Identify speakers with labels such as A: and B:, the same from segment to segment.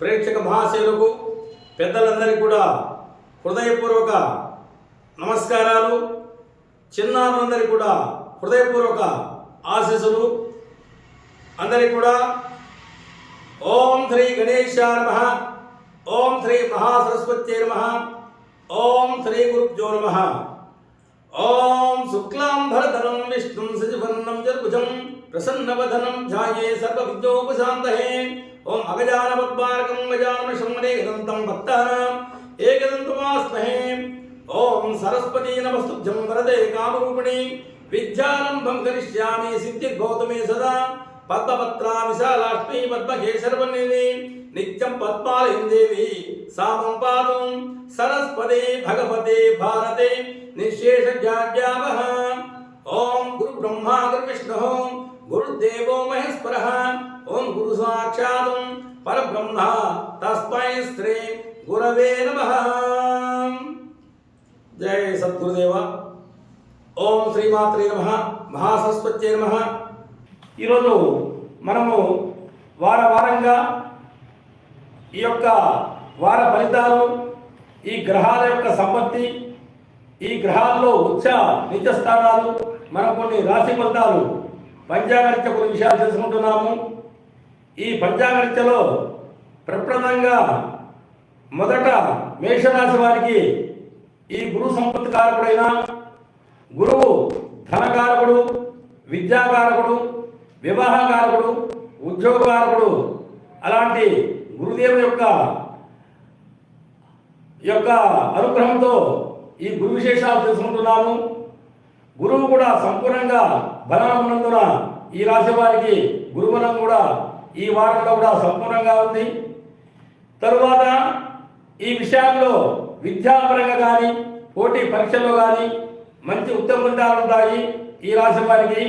A: ప్రేక్షక మహాశైలకు పెద్దలందరికీ కూడా హృదయపూర్వక నమస్కారాలు చిన్నారులందరికీ కూడా హృదయపూర్వక ఆశీస్సులు. అందరికీ కూడా ఓం శ్రీ గణేశాయ నమ ఓం శ్రీ మహాసరస్వత్యే నమ ఓం శ్రీ గురుభ్యో నమ. ఓం శుక్లాంబరధరం విష్ణుం సజివర్ణం జర్భుజం ప్రసన్నవదనం ధ్యాయే సర్వ విద్యోపశాంతహే ओम अभिजानपद्मार्कं गजानमशमनेकदन्तं भक्तानाम् एकदन्तमास्महे। ओम सरस्वती नमस्तुभ्यं वरदे कामरूपिणी। विद्यारम्भं करिष्यामि सिद्धिर्गौतमे सदा। पद्मपत्रा विशालाष्टमी पद्मकेशरवन्दिनी नित्यं पद्मालयं देवी। सामं पादुं सरस्वती भगवते भारते। निःशेषज्ञाज्ञावः ॐ गुरुब्रह्मा, गुरुविष्णुः। गुरुदेवो महेश्वरः। ఓం గురు సాక్షాత్ పరబ్రహ్మ తస్మై శ్రీ గురవే నమ. జయ సద్గురుదేవ. ఓం శ్రీమాత్రే నమ. మహాసరస్వత్యే నమ. ఈరోజు మనము వార వారంగా ఈ యొక్క వార ఫలితాలు ఈ గ్రహాల యొక్క సంపత్తి ఈ గ్రహాల్లో ఉచ్చ నిత్య స్థానాలు మనం కొన్ని రాశి ఫలితాలు పంచాంగరిత్య కొన్ని విషయాలు తెలుసుకుంటున్నాము. ఈ పంచాంగరిత్యలో ప్రప్రదంగా మొదట మేషరాశి వారికి ఈ గురు సంపత్తి కారకుడైన గురువు ధనకారకుడు విద్యాకారకుడు వివాహకారకుడు ఉద్యోగకారకుడు అలాంటి గురుదేవుని యొక్క యొక్క అనుగ్రహంతో ఈ గురు విశేషాలు తెలుసుకుంటున్నాము. గురువు కూడా సంపూర్ణంగా బలం ఉన్నందున ఈ రాశి వారికి గురుబలం కూడా ఈ వారంలో కూడా సంపూర్ణంగా ఉంది. తరువాత ఈ విషయాల్లో విద్యాపరంగా కానీ పోటీ పరీక్షల్లో కానీ మంచి ఉత్తమ ఫలితాలు ఉంటాయి ఈ రాశి వారికి.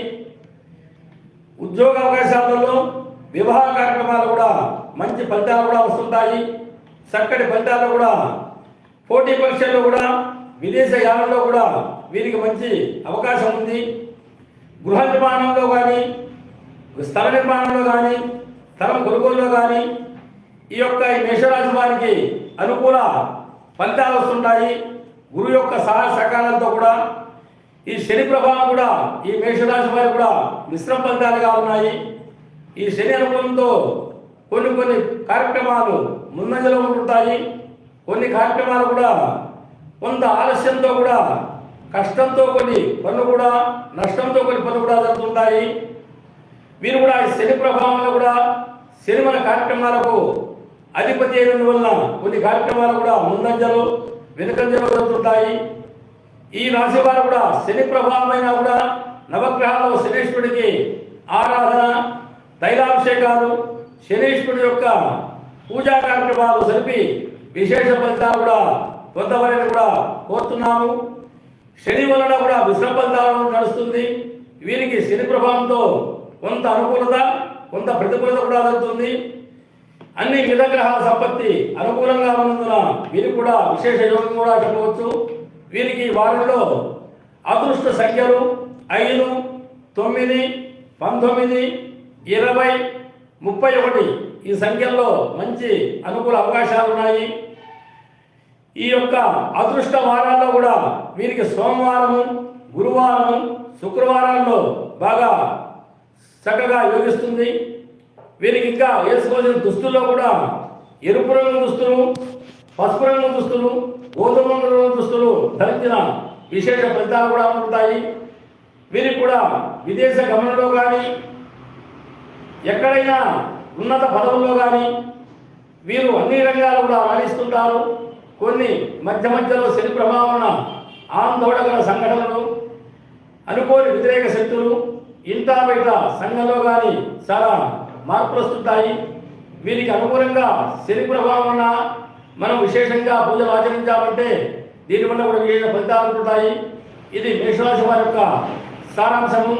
A: ఉద్యోగ అవకాశాలలో వివాహ కార్యక్రమాలు కూడా మంచి ఫలితాలు కూడా వస్తుంటాయి. చక్కటి ఫలితాలు కూడా పోటీ పరీక్షల్లో కూడా విదేశ యానంలో కూడా వీరికి మంచి అవకాశం ఉంది. గృహ నిర్మాణంలో కానీ స్థల నిర్మాణంలో కానీ స్థలం కొనుగోలులో కానీ ఈ యొక్క ఈ మేషరాశి వారికి అనుకూల ఫలితాలు వస్తుంటాయి. గురువు యొక్క సహాయ సహకారాలతో కూడా ఈ శని ప్రభావం కూడా ఈ మేషరాశి వారికి కూడా మిశ్రమ ఫలితాలుగా ఉన్నాయి. ఈ శని అనుకూలంతో కొన్ని కొన్ని కార్యక్రమాలు ముందంజలో ఉంటుంటాయి. కొన్ని కార్యక్రమాలు కూడా కొంత ఆలస్యంతో కూడా కష్టంతో కొన్ని పనులు కూడా నష్టంతో కొన్ని పనులు కూడా జరుగుతుంటాయి. వీరు కూడా ఈ శని ప్రభావంలో కూడా శని కార్యక్రమాలకు అధిపతి అయినందువల్ల కొన్ని కార్యక్రమాలు కూడా ముందంజలు వెనుకంజలు జరుగుతుంటాయి. ఈ రాశి వారు కూడా శని ప్రభావమైన కూడా నవగ్రహాల్లో శనీశ్వరుడికి ఆరాధన తైలాభిషేకాలు శనీశ్వరుడు యొక్క పూజా కార్యక్రమాలు జరిపి విశేష ఫలితాలు కూడా పొందవలని కూడా కోరుతున్నాము. శని వలన కూడా విశ్రమ ఫలితాలను నడుస్తుంది. వీరికి శని ప్రభావంతో కొంత అనుకూలత కొంత ప్రతికూలత కూడా జరుగుతుంది అన్ని మితగ్రహాల సంపత్తి అనుకూలంగా ఉన్నందున వీరికి కూడా విశేష యోగం కూడా చెప్పవచ్చు. వీరికి ఈ వారంలో అదృష్ట సంఖ్యలు ఐదు తొమ్మిది పంతొమ్మిది ఇరవై ముప్పై ఒకటి. ఈ సంఖ్యల్లో మంచి అనుకూల అవకాశాలు ఉన్నాయి. ఈ యొక్క అదృష్ట వారాల్లో కూడా వీరికి సోమవారము గురువారము శుక్రవారాల్లో బాగా చక్కగా యోగిస్తుంది. వీరికి ఇంకా వేసుకోవాల్సిన దుస్తుల్లో కూడా ఎరుపు రంగు దుస్తులు పసుపు రంగు దుస్తులు గోధుమ రంగు దుస్తులు ధరించిన విశేష ఫలితాలు కూడా ఉంటాయి వీరికి కూడా విదేశ గమనంలో కానీ ఎక్కడైనా ఉన్నత పదవుల్లో కానీ వీరు అన్ని రంగాలు కూడా రాణిస్తుంటారు కొన్ని మధ్య మధ్యలో శని ప్రభావం ఆందోళన సంఘటనలు అనుకోని వ్యతిరేక శక్తులు ఇంత బయట సంఘంలో కానీ చాలా మార్పులు వస్తుంటాయి వీరికి అనుకూలంగా శని ప్రభావం ఉన్న మనం విశేషంగా పూజలు ఆచరించామంటే దీనివల్ల కూడా విశేష ఫలితాలు ఉంటాయి. ఇది మేషరాశి వారి యొక్క సారాంశము.